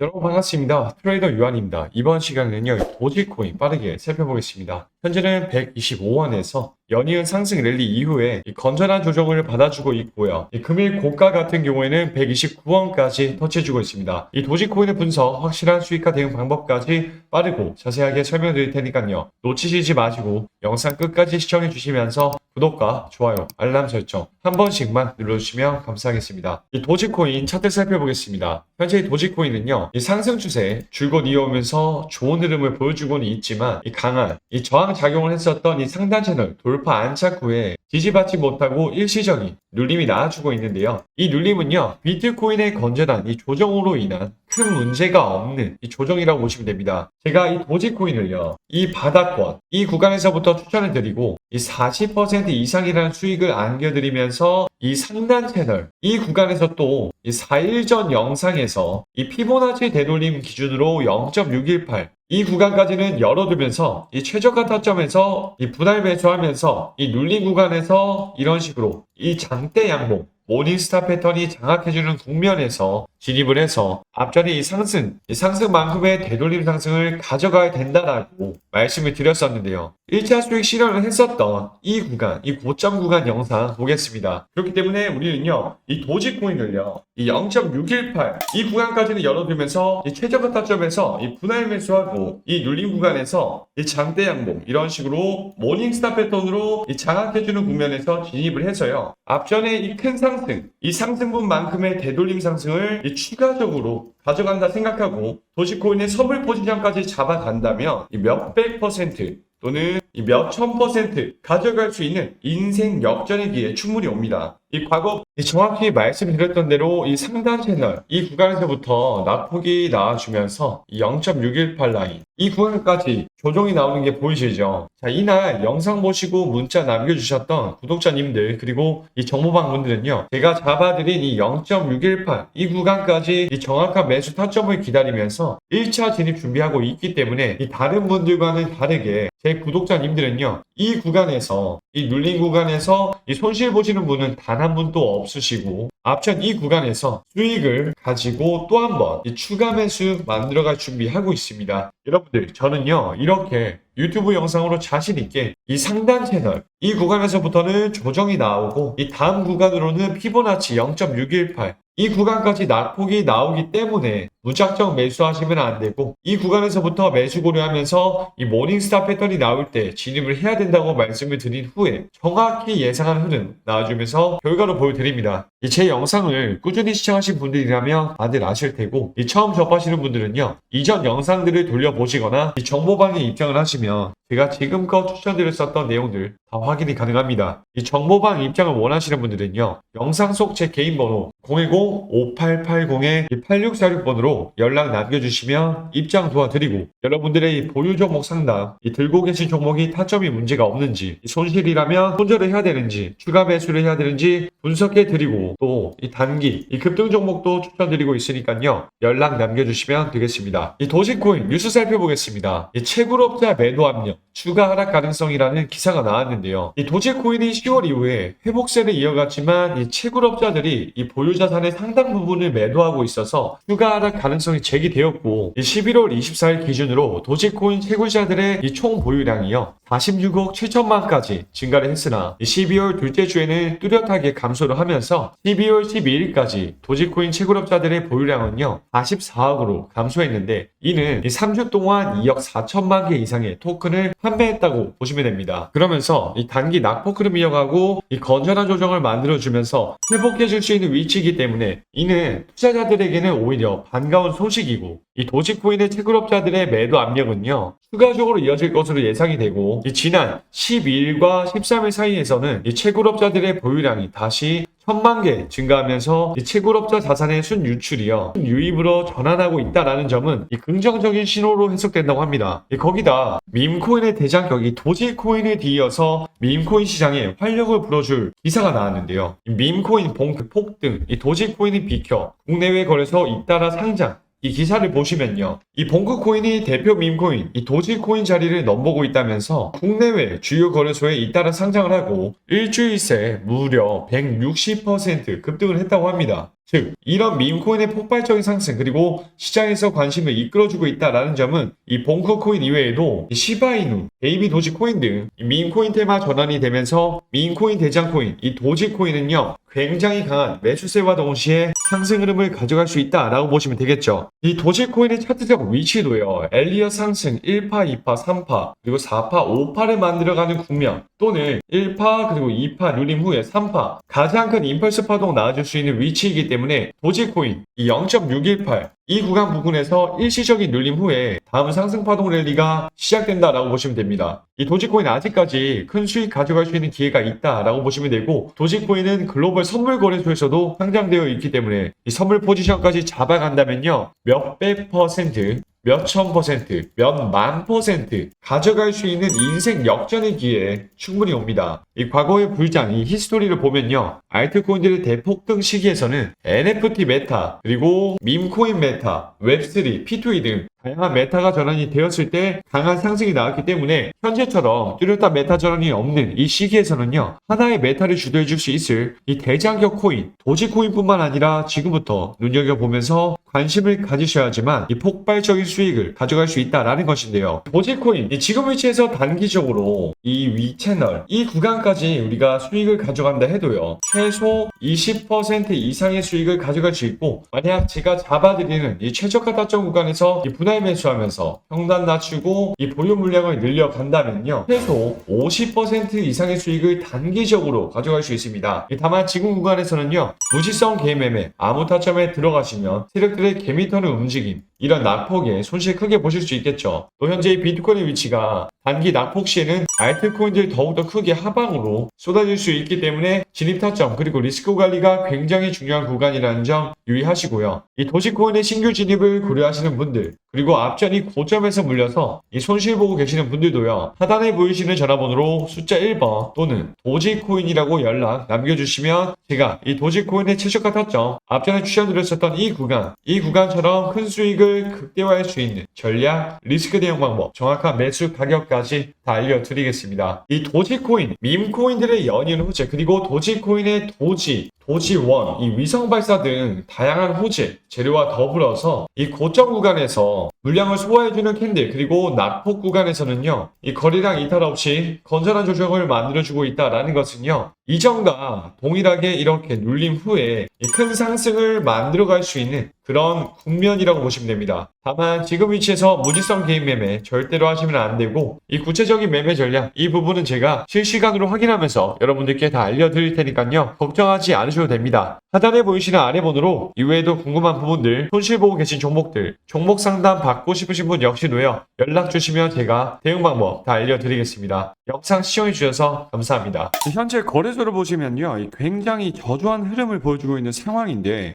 여러분 반갑습니다. 트레이더 유한입니다. 이번 시간에는요, 도지코인 빠르게 살펴보겠습니다. 현재는 125원에서 연이은 상승 랠리 이후에 이 건전한 조정을 받아주고 있고요. 이 금일 고가 같은 경우에는 129원까지 터치해주고 있습니다. 이 도지코인의 분석, 확실한 수익화 대응 방법까지 빠르고 자세하게 설명드릴 테니까요. 놓치시지 마시고 영상 끝까지 시청해 주시면서 구독과 좋아요, 알람 설정 한 번씩만 눌러주시면 감사하겠습니다. 이 도지코인 차트 살펴보겠습니다. 현재 이 도지코인은요, 이 상승 추세 줄곧 이어오면서 좋은 흐름을 보여주고는 있지만 이 강한 이 저항 작용을 했었던 이 상단 채널 돌파 안착 후에 지지받지 못하고 일시적인 눌림이 나와주고 있는데요. 이 눌림은요, 비트코인의 건전한 이 조정으로 인한 큰 문제가 없는 이 조정이라고 보시면 됩니다. 제가 이 도지코인을요, 이 바닥권, 이 구간에서부터 추천을 드리고, 이 40% 이상이라는 수익을 안겨드리면서 이 상단 채널, 이 구간에서 또 이 4일 전 영상에서 이 피보나치 되돌림 기준으로 0.618, 이 구간까지는 열어두면서 이 최저가 타점에서 이 분할 매수하면서 이 눌린 구간에서 이런 식으로 이 장대 양봉 모닝스타 패턴이 장악해주는 국면에서 진입을 해서 앞전에 이 상승, 이 상승만큼의 되돌림 상승을 가져가야 된다라고 말씀을 드렸었는데요. 1차 수익 실현을 했었던 이 구간, 이 고점 구간 영상 보겠습니다. 그렇기 때문에 우리는요, 이 도지코인을요, 이 0.618, 이 구간까지는 열어두면서 이 최저가 타점에서 이 분할 매수하고 이 눌린 구간에서 이 장대 양봉 이런 식으로 모닝스타 패턴으로 이 장악해주는 국면에서 진입을 해서요. 앞전에 이큰 상 승, 이 상승분만큼의 되돌림 상승을 이 추가적으로 가져간다 생각하고 도시코인의 서블 포지션까지 잡아간다면 이 몇백 퍼센트 또는 이 몇천 퍼센트 가져갈 수 있는 인생 역전의 기회 충분히 옵니다. 이 과거 이 정확히 말씀드렸던 대로 이 상단 채널 이 구간에서부터 낙폭이 나와주면서 이0.618 라인 이 구간까지 조정이 나오는 게 보이시죠? 자 이날 영상 보시고 문자 남겨주셨던 구독자님들 그리고 이 정보방 분들은요 제가 잡아드린 이 0.618 이 구간까지 이 정확한 매수 타점을 기다리면서 1차 진입 준비하고 있기 때문에 이 다른 분들과는 다르게 제 구독자님들은요 이 구간에서 이 눌린 구간에서 이 손실 보시는 분은 단한 분도 없으시고 앞전 이 구간에서 수익을 가지고 또 한번이 추가 매수 만들어갈 준비하고 있습니다. 여러분들 저는요 이렇게 유튜브 영상으로 자신 있게 이 상단 채널 이 구간에서부터는 조정이 나오고 이 다음 구간으로는 피보나치 0.618 이 구간까지 낙폭이 나오기 때문에 무작정 매수하시면 안 되고 이 구간에서부터 매수 고려하면서 이 모닝스타 패턴이 나올 때 진입을 해야 된다고 말씀을 드린 후에 정확히 예상한 흐름 나와주면서 결과로 보여드립니다. 이제 영상을 꾸준히 시청하신 분들이라면 다들 아실 테고 이 처음 접하시는 분들은요 이전 영상들을 돌려보시거나 이 정보방에 입장을 하시면 제가 지금껏 추천드렸었던 내용들 다 확인이 가능합니다. 이 정보방 입장을 원하시는 분들은요 영상 속 제 개인 번호 010-5880-8646번으로 연락 남겨주시면 입장 도와드리고 여러분들의 이 보유 종목 상담, 이 들고 계신 종목이 타점이 문제가 없는지, 이 손실이라면 손절을 해야 되는지, 추가 매수를 해야 되는지 분석해 드리고 또 이 단기, 이 급등 종목도 추천드리고 있으니까요. 연락 남겨주시면 되겠습니다. 이 도지코인 뉴스 살펴보겠습니다. 이 채굴업자 매도 압력, 추가 하락 가능성이라는 기사가 나왔는데요. 이 도지코인이 10월 이후에 회복세를 이어갔지만 이 채굴업자들이 이 보유 자산의 상당 부분을 매도하고 있어서 추가 하락 가능성이 제기되었고 이 11월 24일 기준으로 도지코인 채굴자들의 이 총 보유량이요 46억 7천만까지 증가를 했으나 이 12월 둘째 주에는 뚜렷하게 감소를 하면서 12월 12일까지 도지코인 채굴업자들의 보유량은요 44억으로 감소했는데 이는 이 3주 동안 2억 4천만 개 이상의 토큰을 판매했다고 보시면 됩니다. 그러면서 이 단기 낙폭 흐름 이어가고 이 건전한 조정을 만들어주면서 회복해줄 수 있는 위치이기 때문에 이는 투자자들에게는 오히려 반 가운 소식이고 이 도지코인의 채굴업자들의 매도 압력은요 추가적으로 이어질 것으로 예상이 되고 이 지난 12일과 13일 사이에서는 이 채굴업자들의 보유량이 다시 천만 개 증가하면서 이 채굴업자 자산의 순유출이요 유입으로 전환하고 있다라는 점은 이 긍정적인 신호로 해석된다고 합니다. 이 거기다 밈코인의 대장격이 도지코인에 뒤이어서 밈코인 시장에 활력을 불어줄 기사가 나왔는데요. 이 밈코인 봉급 폭등, 이 도지코인이 비켜 국내외 거래소 잇따라 상장 이 기사를 보시면요. 이 봉크 코인이 대표 밈코인, 이 도지 코인 자리를 넘보고 있다면서 국내외 주요 거래소에 잇따라 상장을 하고 일주일 새 무려 160% 급등을 했다고 합니다. 즉 이런 밈코인의 폭발적인 상승 그리고 시장에서 관심을 이끌어주고 있다라는 점은 이 봉커 코인 이외에도 이 시바이누, 베이비 도지 코인 등이 밈코인 테마 전환이 되면서 밈코인 대장 코인 이 도지 코인은요 굉장히 강한 매수세와 동시에 상승 흐름을 가져갈 수 있다라고 보시면 되겠죠. 이 도지코인의 차트적 위치도요. 엘리어 상승 1파, 2파, 3파, 그리고 4파, 5파를 만들어가는 국면 또는 1파 그리고 2파 누림 후에 3파 가장 큰 임펄스 파동 나와줄 수 있는 위치이기 때문에 도지코인 이 0.618 이 구간 부근에서 일시적인 눌림 후에 다음 상승 파동 랠리가 시작된다라고 보시면 됩니다. 이 도지코인 아직까지 큰 수익 가져갈 수 있는 기회가 있다라고 보시면 되고 도지코인은 글로벌 선물 거래소에서도 상장되어 있기 때문에 이 선물 포지션까지 잡아간다면요 몇 백 퍼센트 몇천 퍼센트, 몇 만 퍼센트 가져갈 수 있는 인생 역전의 기회 충분히 옵니다. 이 과거의 불장, 이 히스토리를 보면요. 알트코인들의 대폭등 시기에서는 NFT 메타, 그리고 밈코인 메타, 웹3, P2E 등 다양한 메타가 전환이 되었을 때 강한 상승이 나왔기 때문에 현재처럼 뚜렷한 메타 전환이 없는 이 시기에서는요. 하나의 메타를 주도해 줄 수 있을 이 대장격 코인, 도지코인뿐만 아니라 지금부터 눈여겨보면서 관심을 가지셔야지만 이 폭발적인 수익을 가져갈 수 있다라는 것인데요. 도지코인, 이 지금 위치에서 단기적으로 이 위 채널, 이 구간까지 우리가 수익을 가져간다 해도요. 최소 20% 이상의 수익을 가져갈 수 있고 만약 제가 잡아드리는 이 최저가 타점 구간에서 이 분할 매수하면서 평단 낮추고 이 보유 물량을 늘려간다면요. 최소 50% 이상의 수익을 단기적으로 가져갈 수 있습니다. 이 다만 지금 구간에서는요. 무지성 개매매, 아무 타점에 들어가시면 세력들의 개미터는 움직임, 이런 낙폭에 손실 크게 보실 수 있겠죠. 또 현재 이 비트코인의 위치가 단기 낙폭 시에는 알트코인들이 더욱더 크게 하방으로 쏟아질 수 있기 때문에 진입 타점 그리고 리스크 관리가 굉장히 중요한 구간이라는 점 유의하시고요. 이 도지코인의 신규 진입을 고려하시는 분들 그리고 앞전이 고점에서 물려서 이 손실 보고 계시는 분들도요. 하단에 보이시는 전화번호로 숫자 1번 또는 도지코인이라고 연락 남겨주시면 제가 이 도지코인의 최저가 타점 앞전에 추천드렸었던 이 구간 이 구간처럼 큰 수익을 극대화할 수 있는 전략 리스크 대응 방법 정확한 매수 가격까지 다 알려드리겠습니다. 이 도지코인 밈코인들의 연인 호재 그리고 도지코인의 도지 도지원, 이 위성 발사 등 다양한 호재, 재료와 더불어서 이 고점 구간에서 물량을 소화해주는 캔들 그리고 낙폭 구간에서는요 이 거리량 이탈 없이 건전한 조정을 만들어주고 있다라는 것은요 이전과 동일하게 이렇게 눌림 후에 이큰 상승을 만들어갈 수 있는 그런 국면이라고 보시면 됩니다. 다만 지금 위치에서 무지성 개인 매매 절대로 하시면 안 되고 이 구체적인 매매 전략 이 부분은 제가 실시간으로 확인하면서 여러분들께 다 알려드릴 테니까요 걱정하지 않으셔도 됩니다. 하단에 보이시는 아래 번호로 이외에도 궁금한 부분들 손실 보고 계신 종목들 종목 상담 받고 싶으신 분 역시도요 연락 주시면 제가 대응 방법 다 알려드리겠습니다. 영상 시청해 주셔서 감사합니다. 현재 거래소를 보시면요 이 굉장히 저조한 흐름을 보여주고 있는 상황인데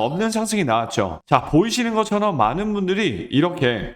상승이 나왔죠. 자 보이시는 것처럼 많은 분들이 이렇게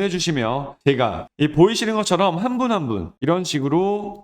주시면 제가 이 보이시는 것처럼 한 분 한분 이런 식으로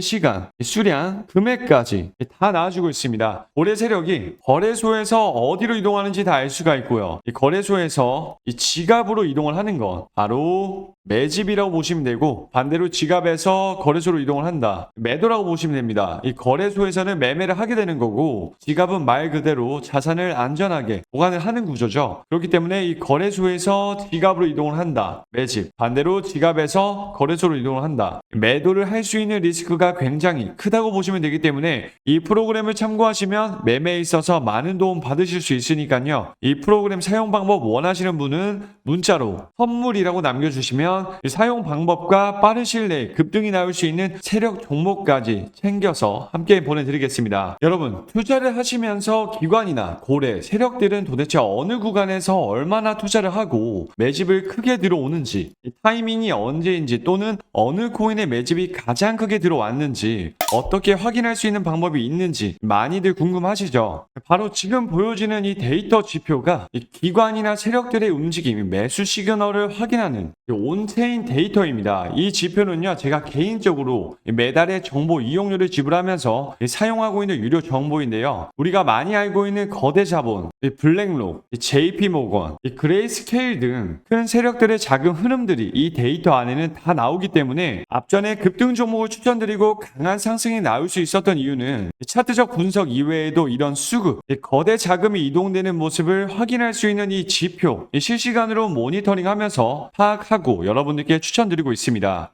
시간, 이 수량, 금액까지 다 나와주고 있습니다. 고래 세력이 거래소에서 어디로 이동하는지 다 알 수가 있고요. 이 거래소에서 이 지갑으로 이동을 하는 건 바로 매집이라고 보시면 되고 반대로 지갑에서 거래소로 이동을 한다. 매도라고 보시면 됩니다. 이 거래소에서는 매매를 하게 되는 거고 지갑은 말 그대로 자산을 안전하게 보관을 하는 구조죠. 그렇기 때문에 이 거래소에서 지갑으로 이동을 한다. 매집. 반대로 지갑에서 거래소로 이동을 한다. 매도를 할 수 있는 리스크가 굉장히 크다고 보시면 되기 때문에 이 프로그램을 참고하시면 매매에 있어서 많은 도움 받으실 수 있으니까요. 이 프로그램 사용 방법 원하시는 분은 문자로 선물이라고 남겨주시면 이 사용 방법과 빠른 시일 내에 급등이 나올 수 있는 세력 종목까지 챙겨서 함께 보내드리겠습니다. 여러분 투자를 하시면서 기관이나 고래, 세력들은 도대체 어느 구간에서 얼마나 투자를 하고 매집을 크게 들어오는지 이 타이밍이 언제인지 또는 어느 코인의 매집이 가장 크게 들어왔는지 어떻게 확인할 수 있는 방법이 있는지 많이들 궁금하시죠? 바로 지금 보여지는 이 데이터 지표가 이 기관이나 세력들의 움직임, 매수 시그널을 확인하는 이 온체인 데이터입니다. 이 지표는요, 제가 개인적으로 이 매달의 정보 이용료를 지불하면서 이 사용하고 있는 유료 정보인데요. 우리가 많이 알고 있는 거대 자본, 이 블랙록, 이 JP 모건, 이 그레이스케일 등 큰 세력들의 자금 흐름들이 이 데이터 안에는 다 나오기 때문에 앞전에 급등 종목을 추천드리고 강한 상승이 나올 수 있었던 이유는 이 차트적 분석 이외에도 이런 수급, 이 거대 자금이 이동되는 모습을 확인할 수 있는 이 지표, 이 실시간으로 모니터링하면서 파악하고 여러분들께 추천드리고 있습니다.